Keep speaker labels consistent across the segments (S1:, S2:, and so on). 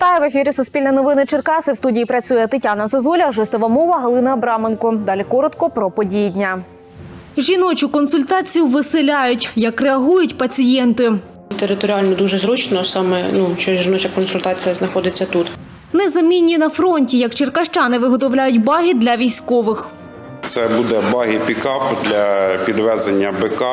S1: Вітаю в ефірі Суспільне новини Черкаси. В студії працює Тетяна Зозуля, жестова мова Галина Абраменко. Далі коротко про події дня. Жіночу консультацію виселяють. Як реагують пацієнти?
S2: Територіально дуже зручно, саме ну що жіноча консультація знаходиться тут.
S1: Незамінні на фронті, як черкащани виготовляють баги для військових.
S3: Це буде багі пікап для підвезення БК.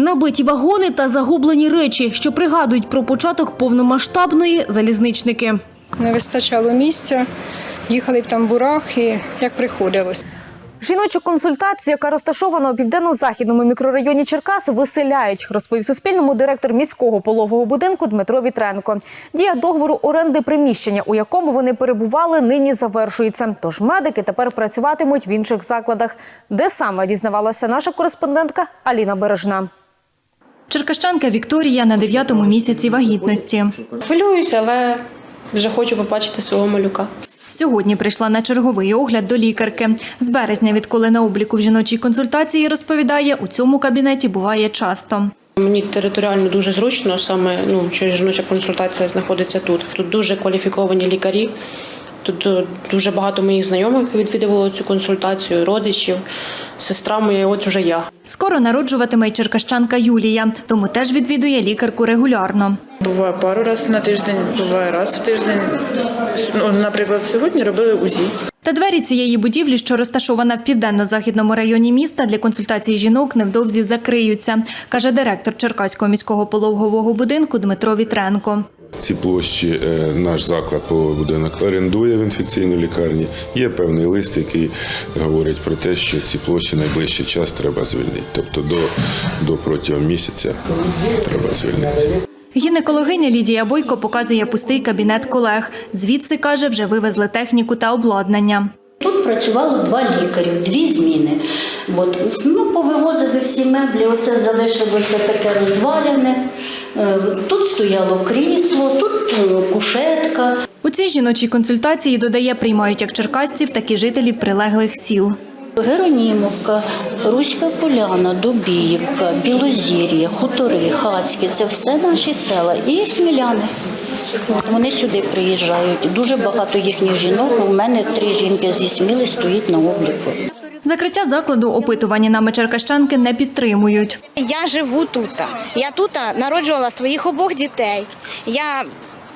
S1: Набиті вагони та загублені речі, що пригадують про початок повномасштабної залізничники.
S4: Не вистачало місця, їхали в тамбурах і як приходилось.
S1: Жіночу консультацію, яка розташована у південно-західному мікрорайоні Черкас, виселяють, розповів Суспільному директор міського пологового будинку Дмитро Вітренко. Дія договору оренди приміщення, у якому вони перебували, нині завершується. Тож медики тепер працюватимуть в інших закладах. Де саме дізнавалася наша кореспондентка Аліна Бережна.
S5: Черкащанка Вікторія на дев'ятому місяці вагітності.
S2: Хвилююся, але вже хочу побачити свого малюка.
S5: Сьогодні прийшла на черговий огляд до лікарки. З березня, відколи на обліку в жіночій консультації, розповідає, у цьому кабінеті буває часто.
S2: Мені територіально дуже зручно, саме ну що жіноча консультація знаходиться тут. Тут дуже кваліфіковані лікарі. Тут е, дуже багато моїх знайомих відвідувало цю консультацію, родичів, сестра моя, от вже я.
S5: Скоро народжуватиме й черкащанка Юлія, тому теж відвідує лікарку регулярно.
S6: Буває пару разів на тиждень, буває раз в тиждень. Ну, наприклад, сьогодні робили УЗІ.
S5: Та двері цієї будівлі, що розташована в південно-західному районі міста, для консультацій жінок невдовзі закриються, каже директор Черкаського міського пологового будинку Дмитро Вітренко.
S7: Ці площі е, наш заклад пологовий будинок орендує в інфекційній лікарні. Є певний лист, який говорить про те, що ці площі найближчий час треба звільнити. Тобто до, до протягом місяця треба звільнити.
S5: Гінекологиня Лідія Бойко показує пустий кабінет колег. Звідси каже, вже вивезли техніку та обладнання.
S8: Тут працювало два лікарі, дві зміни. От, ну, повивозили всі меблі, оце залишилося таке розвалене. Е, Тут стояло крісло, тут е, кушетка.
S5: У цій жіночій консультації додає, приймають як черкасців, так і жителів прилеглих сіл.
S8: Геронімовка, Руська Поляна, Дубіївка, Білозір'я, Хутори, Хацькі це все наші села і сміляни. Вони сюди приїжджають. Дуже багато їхніх жінок. У мене три жінки зі сміли стоїть на обліку.
S5: Закриття закладу опитувані нами черкащанки не підтримують.
S9: Я живу тут. Я тут народжувала своїх обох дітей. Я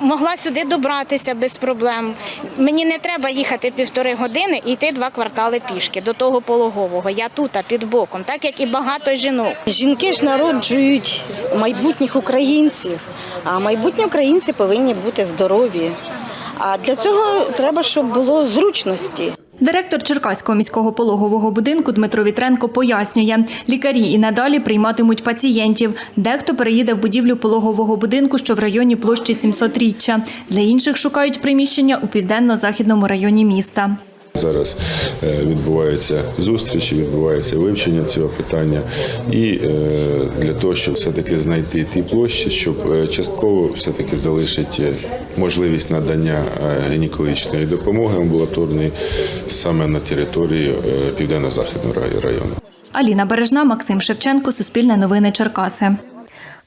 S9: могла сюди добратися без проблем. Мені не треба їхати півтори години і йти два квартали пішки до того пологового. Я тут під боком, так як і багато жінок.
S10: Жінки ж народжують майбутніх українців, а майбутні українці повинні бути здорові. А для цього треба, щоб було зручності.
S5: Директор Черкаського міського пологового будинку Дмитро Вітренко пояснює, лікарі і надалі прийматимуть пацієнтів. Дехто переїде в будівлю пологового будинку, що в районі площі 700-річчя. Для інших шукають приміщення у південно-західному районі міста.
S7: Зараз е, відбуваються зустрічі, відбувається вивчення цього питання, і е, для того, щоб все-таки знайти ті площі, щоб е, частково все-таки залишити можливість надання гінекологічної допомоги амбулаторної саме на території південно-західного району.
S5: Аліна Бережна, Максим Шевченко, Суспільне новини Черкаси.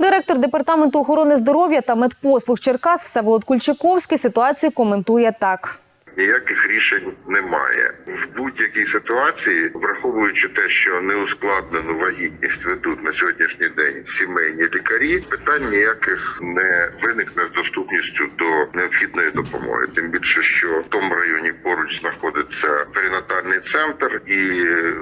S1: Директор департаменту охорони здоров'я та медпослуг Черкас Всеволод Кульчаковський ситуацію коментує так.
S11: Ніяких рішень немає в будь-якій ситуації, враховуючи те, що неускладнену вагітність ведуть на сьогоднішній день сімейні лікарі, питань ніяких не виникне з доступністю до необхідної допомоги. Тим більше, що в тому районі поруч знаходиться перинатальний центр, і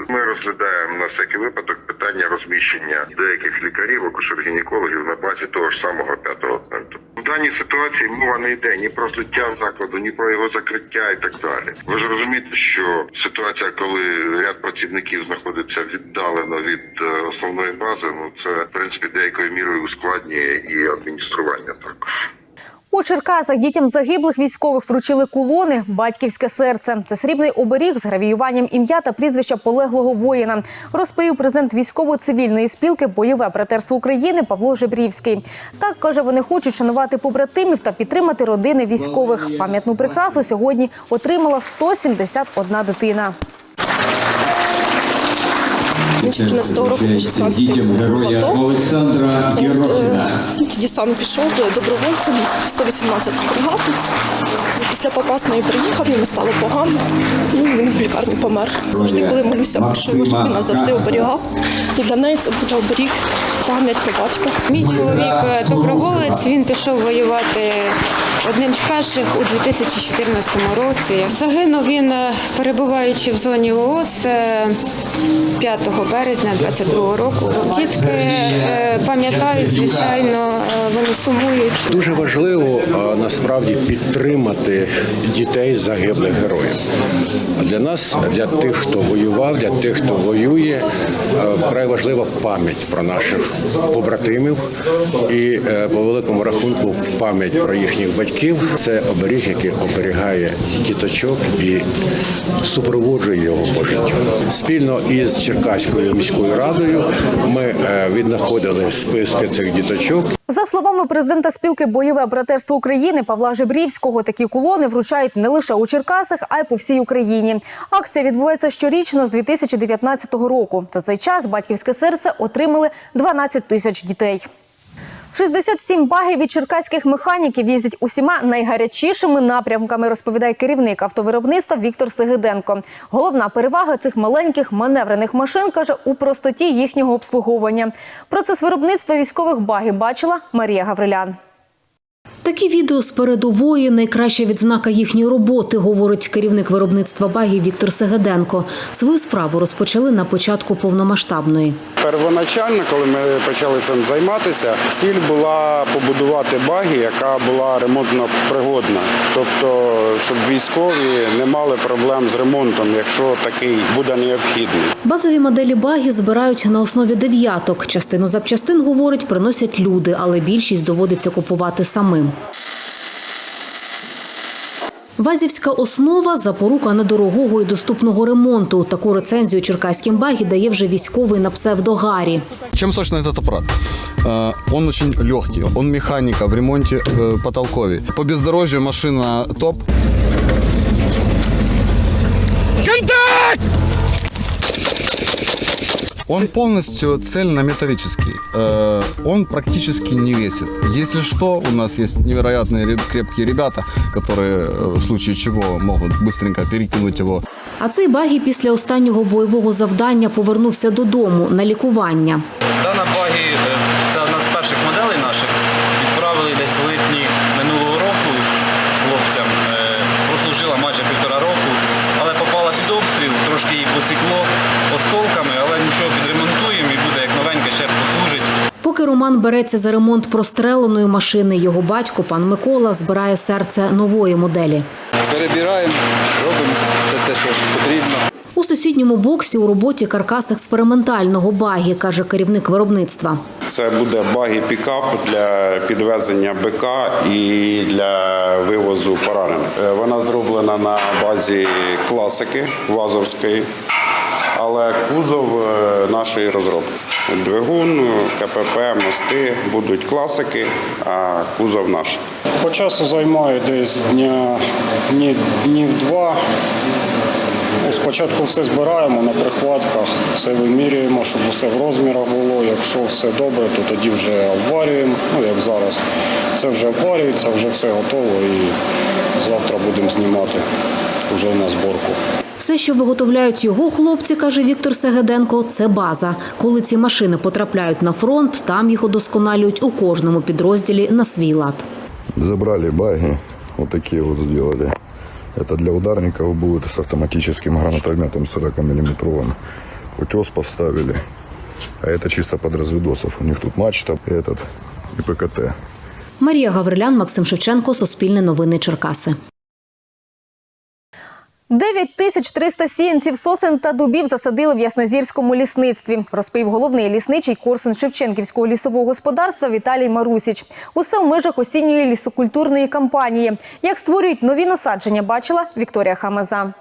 S11: ми розглядаємо на всякий випадок питання розміщення деяких лікарів, акушер-гінекологів на базі того ж самого п'ятого центру. В даній ситуації мова не йде ні про злиття закладу, ні про його закриття і так далі. Ви ж розумієте, що ситуація, коли ряд працівників знаходиться віддалено від е, основної бази, ну це в принципі деякою мірою ускладнює і адміністрування також.
S1: У Черкасах дітям загиблих військових вручили кулони Батьківське серце. Це срібний оберіг з гравіюванням ім'я та прізвища полеглого воїна. Розповів президент військово-цивільної спілки Бойове братерство України Павло Жебрівський. Так каже, вони хочуть шанувати побратимів та підтримати родини військових. Пам'ятну прикрасу сьогодні отримала 171 дитина.
S12: 2014 року по 16
S13: дітям
S12: АТО.
S13: Олександра Єрохіна.
S12: е, Тоді сам пішов добровольцем 118 бригаду. Після Попасної приїхав, йому стало погано. Ну, він в лікарні помер. Завжди, коли молюся, що щоб він нас завжди оберігав. І для неї це буде оберіг, пам'ять про батька.
S14: Мій чоловік е, доброволець. Він пішов воювати одним з перших у 2014 році. Загинув він, е, перебуваючи в зоні ООС е, 5 березня 22 року. Дітки е, пам'ятають, звичайно, е, вони сумують.
S15: Дуже важливо насправді підтримати дітей загиблих героїв. Для нас, для тих, хто воював, для тих, хто воює, е, вкрай важлива пам'ять про наших побратимів і е, по великому рахунку пам'ять про їхніх батьків. Це оберіг, який оберігає діточок і супроводжує його по життю. Спільно із Черкаською міською радою ми е, віднаходили списки цих діточок.
S1: За словами президента спілки Бойове братерство України Павла Жебрівського, такі кулони вручають не лише у Черкасах, а й по всій Україні. Акція відбувається щорічно з 2019 року. За цей час батьківське серце отримали 12 тисяч дітей. 67 багів від черкаських механіків їздять усіма найгарячішими напрямками, розповідає керівник автовиробництва Віктор Сегеденко. Головна перевага цих маленьких маневрених машин каже у простоті їхнього обслуговування. Процес виробництва військових багів бачила Марія Гаврилян.
S16: Такі відео з передової найкраща відзнака їхньої роботи, говорить керівник виробництва багів Віктор Сегеденко. Свою справу розпочали на початку повномасштабної.
S17: Первоначально, коли ми почали цим займатися, ціль була побудувати багі, яка була ремонтно пригодна. Тобто, щоб військові не мали проблем з ремонтом, якщо такий буде необхідний.
S16: Базові моделі баги збирають на основі дев'яток. Частину запчастин, говорить, приносять люди, але більшість доводиться купувати самим. Вазівська основа запорука недорогого і доступного ремонту. Таку рецензію черкаським багі дає вже військовий на псевдо Гарі.
S18: Чем сочный этот аппарат? Э, Он очень легкий, он механика в ремонте э, потолковий. По бездорожью машина топ. Он полностью цельнометаллический. Э, Он практически не весит. Если что, у нас есть невероятные ре- крепкие ребята, которые э, в случае чего могут быстренько перекинуть его
S16: А цей багі після останнього бойового завдання повернувся додому на лікування.
S19: Дана багі е, це одна з перших моделей наших. Відправили десь в липні минулого року хлопцям. Е, Прослужила майже півтора року, але попала під обстріл, трошки її посікло осколками, але нічого підремонтуємо і буде як новеньке, ще послужить.
S16: Поки Роман береться за ремонт простреленої машини, його батько, пан Микола, збирає серце нової моделі.
S19: Перебираємо, робимо все те, що потрібно.
S16: У сусідньому боксі у роботі каркас експериментального багі, каже керівник виробництва.
S3: Це буде багі пікап для підвезення БК і для вивозу поранених. Е, Вона зроблена на базі класики вазовської, але кузов е, нашої розробки. Двигун, КПП, мости будуть класики, а кузов наш.
S20: По часу займає десь дня, дні, днів два. Ну, Спочатку все збираємо на прихватках, все вимірюємо, щоб усе в розмірах було. Якщо все добре, то тоді вже обварюємо. Ну як зараз. Це вже обварюється, вже все готово і завтра будемо знімати вже на зборку.
S16: Все, що виготовляють його хлопці, каже Віктор Сегеденко, це база. Коли ці машини потрапляють на фронт, там їх удосконалюють у кожному підрозділі на свій лад.
S21: Забрали баги, вот такие вот сделали. Это для ударников будет с автоматическим гранатометом 40-миллиметровым. Утес поставили. А это чисто под разведосов. У них тут мачта, и этот и ПКТ.
S16: Марія Гаврилян, Максим Шевченко, Суспільне новини Черкаси.
S1: 9 тисяч 300 сіянців сосен та дубів засадили в яснозірському лісництві, розповів головний лісничий Корсун Шевченківського лісового господарства Віталій Марусіч. Усе в межах осінньої лісокультурної кампанії. Як створюють нові насадження, бачила Вікторія Хамаза.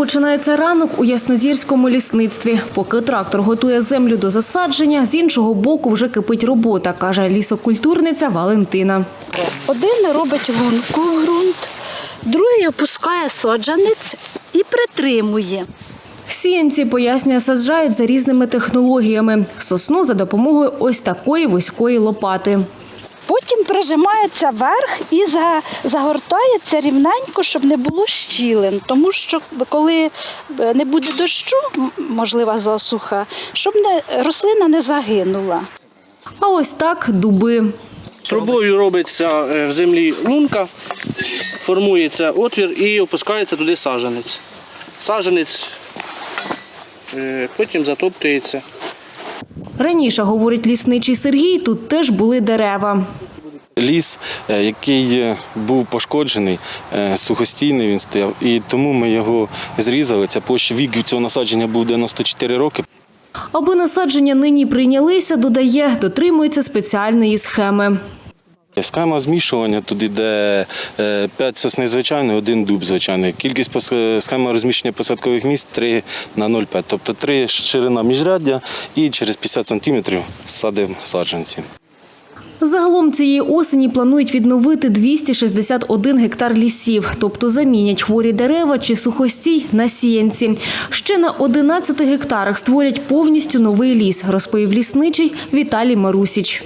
S22: Починається ранок у Яснозірському лісництві. Поки трактор готує землю до засадження, з іншого боку вже кипить робота, каже лісокультурниця Валентина.
S10: Один робить лунку в ґрунт,
S8: другий опускає саджанець і притримує.
S1: Сіянці, пояснює, саджають за різними технологіями. Сосну за допомогою ось такої вузької лопати.
S8: Потім прижимається верх і загортається рівненько, щоб не було щілин. Тому що коли е, не буде дощу, можлива засуха, щоб не, рослина не загинула.
S1: А ось так дуби.
S23: Трубою робиться е, в землі лунка, формується отвір і опускається туди саджанець. Саджанець е, потім затоптується.
S1: Раніше, говорить лісничий Сергій, тут теж були дерева.
S7: Ліс, е, який е, був пошкоджений, е, сухостійний він стояв, і тому ми його зрізали. Ця площа вік цього насадження був 94 роки.
S1: Аби насадження нині прийнялися, додає, дотримується спеціальної схеми.
S7: Схема змішування тут іде 5 сосни звичайної, один дуб звичайний. Кількість пос- схема розміщення посадкових місць 3 на 0,5. Тобто 3 ширина міжряддя і через 50 сантиметрів садимо саджанці.
S1: Загалом цієї осені планують відновити 261 гектар лісів, тобто замінять хворі дерева чи сухостій на сіянці. Ще на 11 гектарах створять повністю новий ліс, розповів лісничий Віталій Марусіч.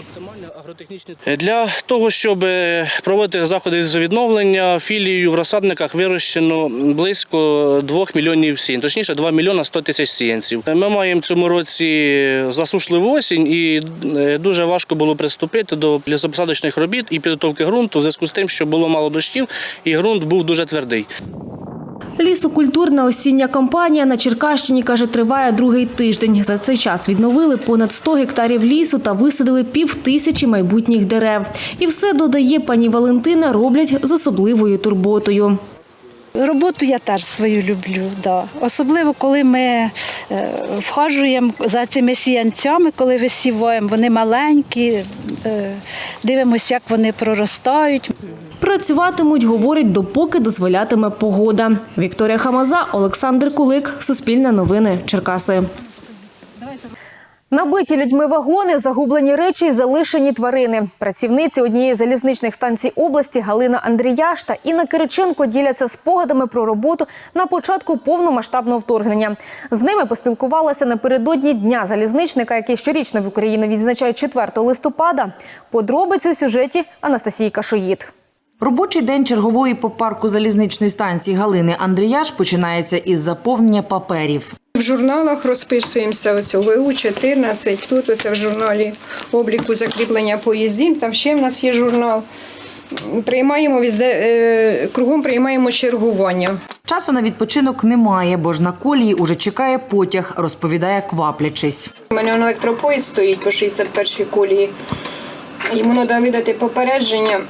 S23: Для того, щоб е, проводити заходи з відновлення, філією в розсадниках вирощено близько 2 мільйонів сіянь, точніше 2 мільйона 100 тисяч сіянців. Ми маємо в цьому році засушливу осінь і е, дуже важко було приступити до лісопосадочних робіт і підготовки ґрунту в зв'язку з тим, що було мало дощів і ґрунт був дуже твердий.
S1: Лісокультурна осіння кампанія на Черкащині, каже, триває другий тиждень. За цей час відновили понад 100 гектарів лісу та висадили пів тисячі майбутніх дерев. І все, додає пані Валентина, роблять з особливою турботою.
S8: Роботу я теж свою люблю, да. особливо коли ми е, вхажуємо за цими сіянцями, коли висіваємо, вони маленькі, е, дивимося, як вони проростають.
S1: Працюватимуть, говорить, допоки дозволятиме погода. Вікторія Хамаза, Олександр Кулик, Суспільне новини, Черкаси.
S24: Набиті людьми вагони, загублені речі і залишені тварини. Працівниці однієї залізничних станцій області Галина Андріяш та Інна Кириченко діляться спогадами про роботу на початку повномасштабного вторгнення. З ними поспілкувалася напередодні дня залізничника, який щорічно в Україні відзначають 4 листопада. Подробиці у сюжеті Анастасії Кашоїд.
S25: Робочий день чергової по парку залізничної станції Галини Андріяш починається із заповнення паперів.
S26: В журналах розписуємося ось ВУ 14, тут ось в журналі обліку закріплення поїздів, там ще в нас є журнал. Приймаємо візде, е, кругом приймаємо чергування.
S25: Часу на відпочинок немає, бо ж на колії уже чекає потяг, розповідає кваплячись.
S26: У мене електропоїзд стоїть по 61-й колії. Йому треба видати попередження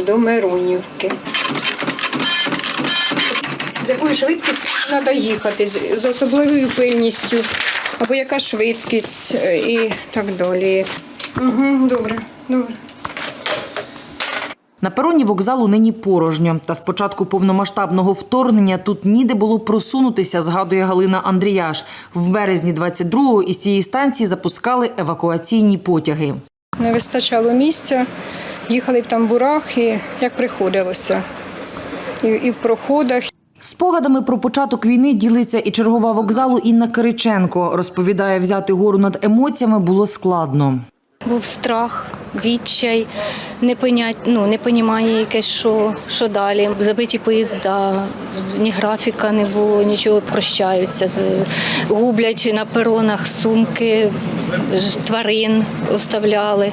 S26: до Миронівки. З якою швидкістю треба їхати, з, особливою пильністю, або яка швидкість е, і так далі. Угу, добре, добре.
S25: На пероні вокзалу нині порожньо. Та з початку повномасштабного вторгнення тут ніде було просунутися, згадує Галина Андріяш. В березні 22-го із цієї станції запускали евакуаційні потяги.
S26: Не вистачало місця, їхали в тамбурах і як приходилося. І, і в проходах.
S25: Спогадами про початок війни ділиться і чергова вокзалу Інна Кириченко. Розповідає, взяти гору над емоціями було складно.
S27: Був страх, відчай, не понять, ну не понімає якесь, що, що далі. Забиті поїзда, ні графіка не було, нічого прощаються. з- Гублять на перонах сумки, ж- тварин оставляли.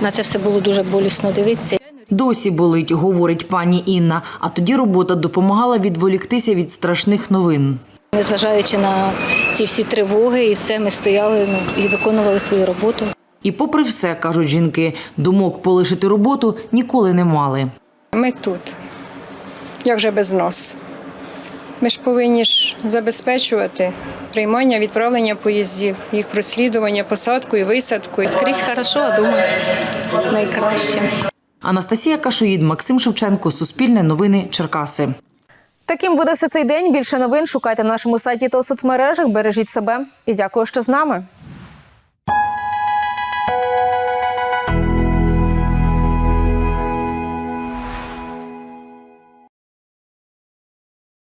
S27: На це все було дуже болісно дивитися.
S25: Досі болить, говорить пані Інна. А тоді робота допомагала відволіктися від страшних новин.
S27: Незважаючи на ці всі тривоги, і все, ми стояли ну, і виконували свою роботу.
S25: І попри все, кажуть жінки, думок полишити роботу ніколи не мали.
S26: Ми тут. Як же без нас? Ми ж повинні ж забезпечувати приймання, відправлення поїздів, їх прослідування, посадку і висадку.
S27: Скрізь хорошо, а думаю, найкраще.
S25: Анастасія Кашоїд, Максим Шевченко, Суспільне новини, Черкаси.
S24: Таким видався цей день. Більше новин шукайте на нашому сайті та у соцмережах. Бережіть себе і дякую, що з нами.